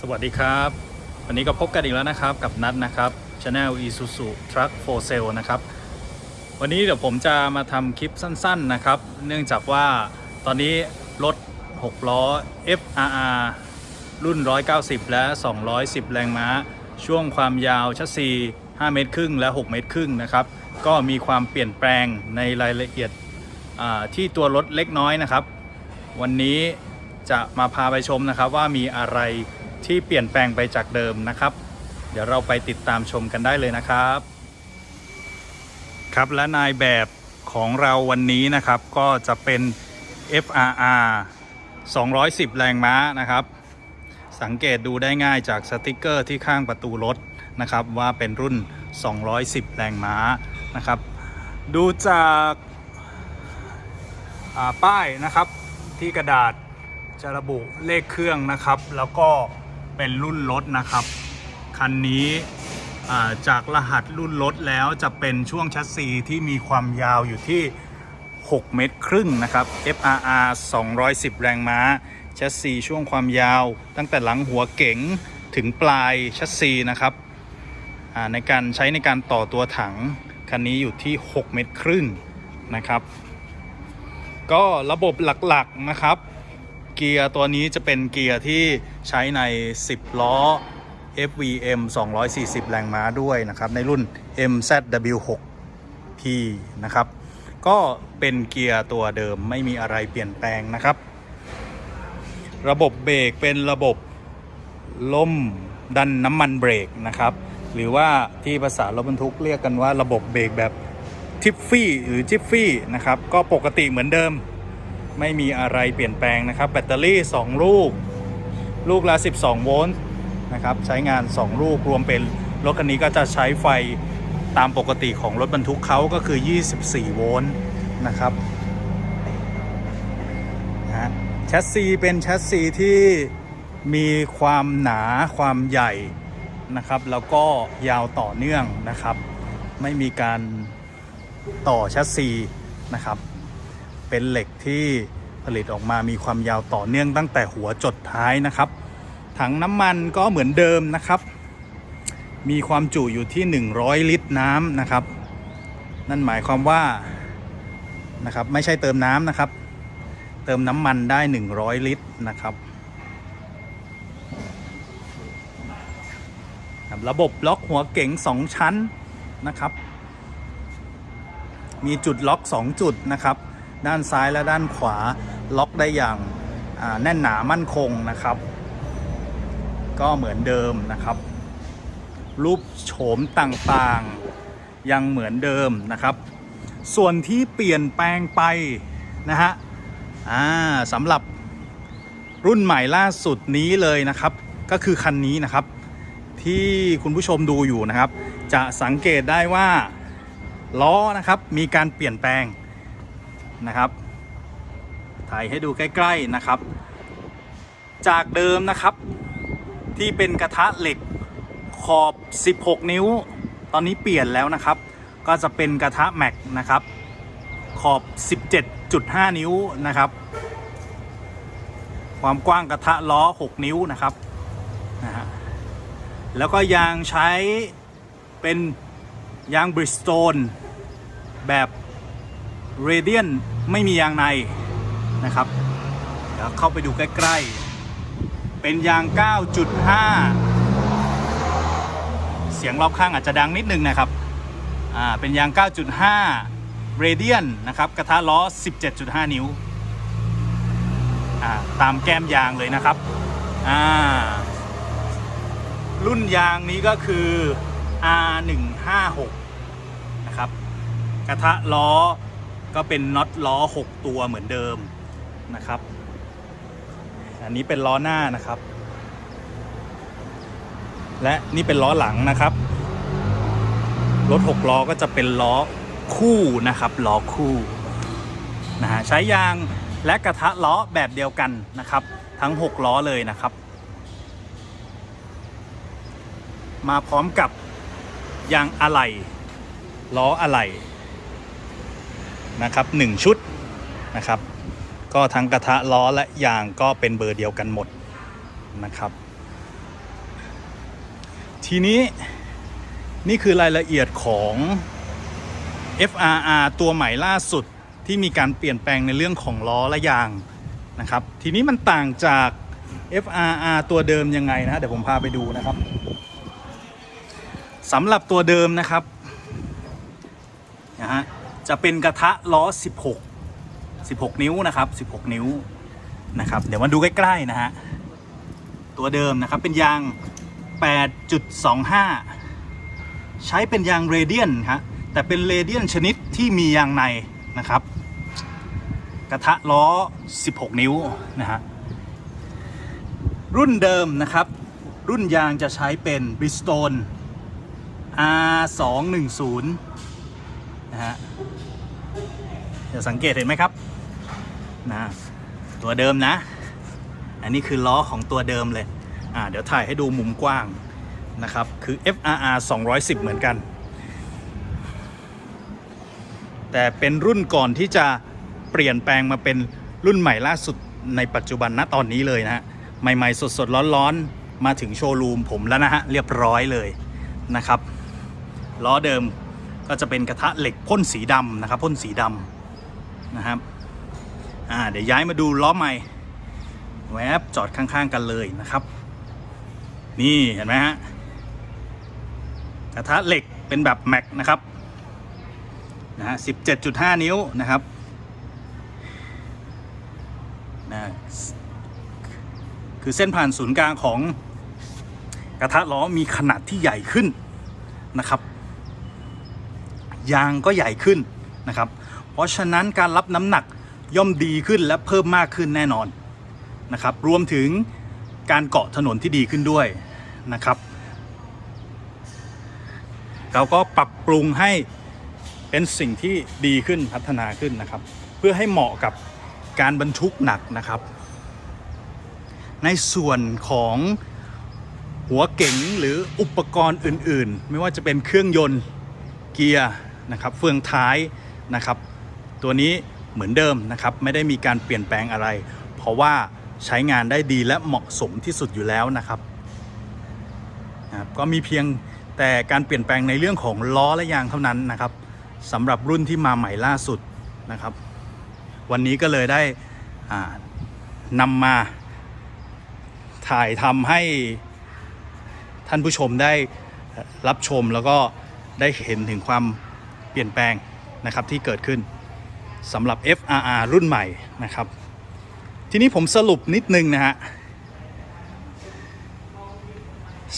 สวัสดีครับ วันนี้ก็พบกันอีกแล้วนะครับกับนัทนะครับ Channel Isuzu Truck for Sale นะครับ วันนี้เดี๋ยวผมจะมาทำคลิปสั้นๆนะครับ เนื่องจากว่าตอนนี้รถ 6 ล้อ FRR รุ่น 190 และ 210 แรงม้า ช่วงความยาวชัสซี 5 เมตรครึ่งและ 6 เมตรครึ่งนะครับ ก็มีความเปลี่ยนแปลงในรายละเอียดที่ตัวรถเล็กน้อยนะครับ วันนี้จะมาพาไปชมนะครับว่ามีอะไร ที่เปลี่ยนแปลงไปจากเดิมนะครับ เดี๋ยวเราไปติดตามชมกันได้เลยนะครับ ครับและนายแบบของเราวันนี้นะครับ ก็จะเป็น FRR 210 แรงม้านะครับ สังเกตดูได้ง่ายจากสติกเกอร์ที่ข้างประตูรถนะครับ ว่าเป็นรุ่น 210 แรงม้านะครับ ดูจากาป้ายนะครับที่กระดาษจะระบุเลขเครื่องนะครับ แล้วก็ เป็นรุ่นรถนะครับ คันนี้าจากรหัสรุ่นรถแล้วจะเป็นช่วงชัสซีที่มีความยาวอยู่ที่ 6 เมตรครึ่งนะครับ FRR 210 แรงม้า ชัสซีช่วงความยาวตั้งแต่หลังหัวเก๋งถึงปลายชัสซีนะครับในการใช้ในการต่อตัวถัง คันนี้อยู่ที่ 6 เมตรครึ่งนะครับ ก็ระบบหลักๆนะครับ เกียร์ตัวนี้จะเป็นเกียร์ที่ใช้ใน 10 ล้อ FVM 240 แรงม้าด้วยนะครับ ในรุ่น MZW6P นะครับ ก็เป็นเกียร์ตัวเดิมไม่มีอะไรเปลี่ยนแปลงนะครับ ระบบเบรกเป็นระบบล่มดันน้ำมันเบรกนะครับ หรือว่าที่ภาษารถบรรทุกเรียกกันว่าระบบเบรกแบบทิฟฟี่หรือจิฟฟี่นะครับ ก็ปกติเหมือนเดิม ไม่มีอะไรเปลี่ยนแปลงนะครับ แบตเตอรี่ 2 ลูก ลูกละ 12 โวลต์นะครับใช้งาน 2 ลูกรวมเป็นรถคันนี้ก็จะใช้ไฟตามปกติของรถบรรทุกเขาก็คือ 24 โวลต์นะครับนะแชสซีเป็นแชสซีที่มีความหนาความใหญ่นะครับ แล้วก็ยาวต่อเนื่องนะครับ ไม่มีการต่อแชสซีนะครับ เป็นเหล็กที่ผลิตออกมามีความยาวต่อเนื่องตั้งแต่หัวจดท้ายนะครับ ถังน้ำมันก็เหมือนเดิมนะครับ มีความจุอยู่ที่ 100 ลิตรน้ำนะครับ นั่นหมายความว่านะครับไม่ใช่เติมน้ำนะครับ เติมน้ำมันได้ 100 ลิตรนะครับครับระบบล็อกหัวเก๋ง 2 ชั้นนะครับ มีจุดล็อก 2 จุดนะครับ ด้านซ้ายและด้านขวาล็อกได้อย่างแน่นหนามั่นคงนะครับ ก็เหมือนเดิมนะครับ รูปโฉมต่างๆยังเหมือนเดิมนะครับ ส่วนที่เปลี่ยนแปลงไปนะฮะสำหรับรุ่นใหม่ล่าสุดนี้เลยนะครับ ก็คือคันนี้นะครับ ที่คุณผู้ชมดูอยู่นะครับ จะสังเกตได้ว่าล้อนะครับมีการเปลี่ยนแปลง นะครับ ถ่ายให้ดูใกล้ ๆนะครับ จากเดิมนะครับที่เป็นกระทะเหล็กขอบ 16 นิ้ว ตอนนี้เปลี่ยนแล้วนะครับ ก็จะเป็นกระทะแม็กนะครับ ขอบ 17.5 นิ้วนะครับ ความกว้างกระทะล้อ 6 นิ้วนะครับนะฮะแล้วก็ยางใช้เป็นยางบริสโตนแบบ เรเดียนไม่มียางในนะครับเดี๋ยวเข้าไปดูใกล้ ๆ เป็นยาง 9.5 เสียงรอบข้างอาจจะดังนิดนึงนะครับอ่าเป็นยาง 9.5 เรเดียนนะครับกระทะล้อ 17.5 นิ้วอ่าตามแก้มยางเลยนะครับอ่ารุ่นยางนี้ก็คือ R156 นะครับ กระทะล้อ ก็เป็นน็อตล้อ 6 ตัวเหมือนเดิมนะครับ อันนี้เป็นล้อหน้านะครับ และนี่เป็นล้อหลังนะครับ รถ 6 ล้อก็จะเป็นล้อคู่นะครับล้อคู่นะฮะใช้ยางและกระทะล้อแบบเดียวกันนะครับ ทั้ง 6 ล้อเลยนะครับ มาพร้อมกับยางอะไหล่ล้ออะไหล่ นะครับหนึ่งชุดนะครับ ก็ทั้งกระทะล้อและยางก็เป็นเบอร์เดียวกันหมดนะครับ ทีนี้นี่คือรายละเอียดของ FRR ตัวใหม่ล่าสุดที่มีการเปลี่ยนแปลงในเรื่องของล้อและยางนะครับ ทีนี้มันต่างจาก FRR ตัวเดิมยังไงนะเดี๋ยวผมพาไปดูนะครับสำหรับตัวเดิมนะครับนะฮะ จะเป็นกระทะล้อ 16 16 นิ้วนะครับ 16 นิ้วนะครับ เดี๋ยวมาดูใกล้ๆนะฮะ ตัวเดิมนะครับเป็นยาง 8.25 ใช้เป็นยางเรเดียนครับแต่เป็นเรเดียนชนิดที่มียางในนะครับ กระทะล้อ 16 นิ้วนะฮะรุ่นเดิมนะครับ รุ่นยางจะใช้เป็น Bridgestone R210 นะฮะ จะสังเกตเห็นไหมครับนะตัวเดิมนะ อันนี้คือล้อของตัวเดิมเลยอ่าเดี๋ยวถ่ายให้ดูมุมกว้างนะครับ คือ FRR 210 เหมือนกัน แต่เป็นรุ่นก่อนที่จะเปลี่ยนแปลงมาเป็นรุ่นใหม่ล่าสุดในปัจจุบันณตอนนี้เลยนะฮะใหม่ๆ สดๆ ร้อนๆ มาถึงโชว์รูมผมแล้วนะฮะ เรียบร้อยเลยนะครับล้อเดิมก็จะเป็นกระทะเหล็กพ่นสีดำนะครับพ่นสีดำ นะครับอ่าเดี๋ยวย้ายมาดูล้อใหม่แวบจอดข้างๆกันเลยนะครับ นี่เห็นไหมฮะกระทะเหล็กเป็นแบบแม็กนะครับนะฮะ17.5นิ้วนะครับนะคือเส้นผ่านศูนย์กลางของกระทะล้อมีขนาดที่ใหญ่ขึ้นนะครับ ยางก็ใหญ่ขึ้นนะครับ เพราะฉะนั้นการรับน้ำหนักย่อมดีขึ้นและเพิ่มมากขึ้นแน่นอนนะครับ รวมถึงการเกาะถนนที่ดีขึ้นด้วยนะครับเราก็ปรับปรุงให้เป็นสิ่งที่ดีขึ้นพัฒนาขึ้นนะครับ เพื่อให้เหมาะกับการบรรทุกหนักนะครับ ในส่วนของหัวเก๋งหรืออุปกรณ์อื่น ๆ ไม่ว่าจะเป็นเครื่องยนต์เกียร์นะครับ เฟืองท้ายนะครับ ตัวนี้เหมือนเดิมนะครับไม่ได้มีการเปลี่ยนแปลงอะไร เพราะว่าใช้งานได้ดีและเหมาะสมที่สุดอยู่แล้วนะครับนะก็มีเพียงแต่การเปลี่ยนแปลงในเรื่องของล้อและยางเท่านั้นนะครับสำหรับรุ่นที่มาใหม่ล่าสุดนะครับ วันนี้ก็เลยได้นำมาถ่ายทำให้ท่านผู้ชมได้รับชมแล้วก็ได้เห็นถึงความเปลี่ยนแปลงนะครับที่เกิดขึ้น สำหรับ FRR รุ่นใหม่นะครับ ทีนี้ผมสรุปนิดนึงนะฮะ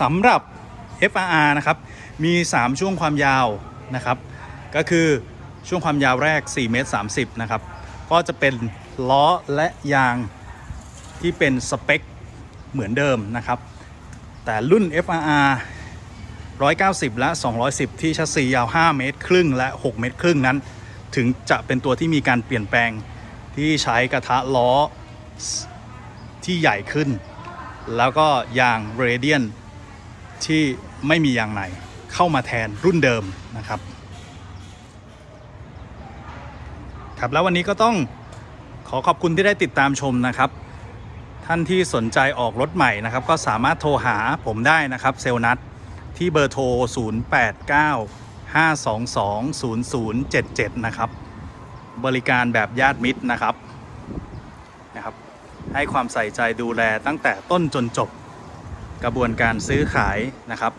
สำหรับ FRR นะครับ มี 3 ช่วงความยาวนะครับ ก็คือช่วงความยาวแรก4เมตร30นะครับ ก็จะเป็นล้อและยางที่เป็นสเปคเหมือนเดิมนะครับ แต่รุ่น FRR 190 และ 210 ที่ชัสซียาว 5 เมตรครึ่งและ 6 เมตรครึ่งนั้น ถึงจะเป็นตัวที่มีการเปลี่ยนแปลงที่ใช้กระทะล้อที่ใหญ่ขึ้น แล้วก็ยางเรเดียนที่ไม่มียางในเข้ามาแทนรุ่นเดิมนะครับ ครับแล้ววันนี้ก็ต้องขอขอบคุณที่ได้ติดตามชมนะครับ ท่านที่สนใจออกรถใหม่นะครับ ก็สามารถโทรหาผมได้นะครับ เซลลนัทที่เบอร์โทร 089 522 0077 นะครับ บริการแบบญาติมิตรนะครับนะครับ ให้ความใส่ใจดูแลตั้งแต่ต้นจนจบกระบวนการซื้อขายนะครับ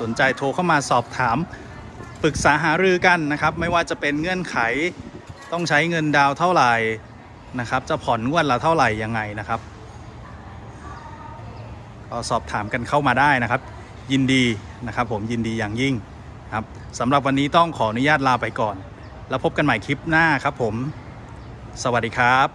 สนใจโทรเข้ามาสอบถามปรึกษาหารือกันนะครับ ไม่ว่าจะเป็นเงื่อนไขต้องใช้เงินดาวเท่าไหร่นะครับ จะผ่อนงวดละเท่าไหร่ยังไงนะครับก็สอบถามกันเข้ามาได้นะครับ ยินดีนะครับผมยินดีอย่างยิ่งครับสำหรับวันนี้ต้องขออนุญาตลาไปก่อน แล้วพบกันใหม่คลิปหน้าครับผม สวัสดีครับ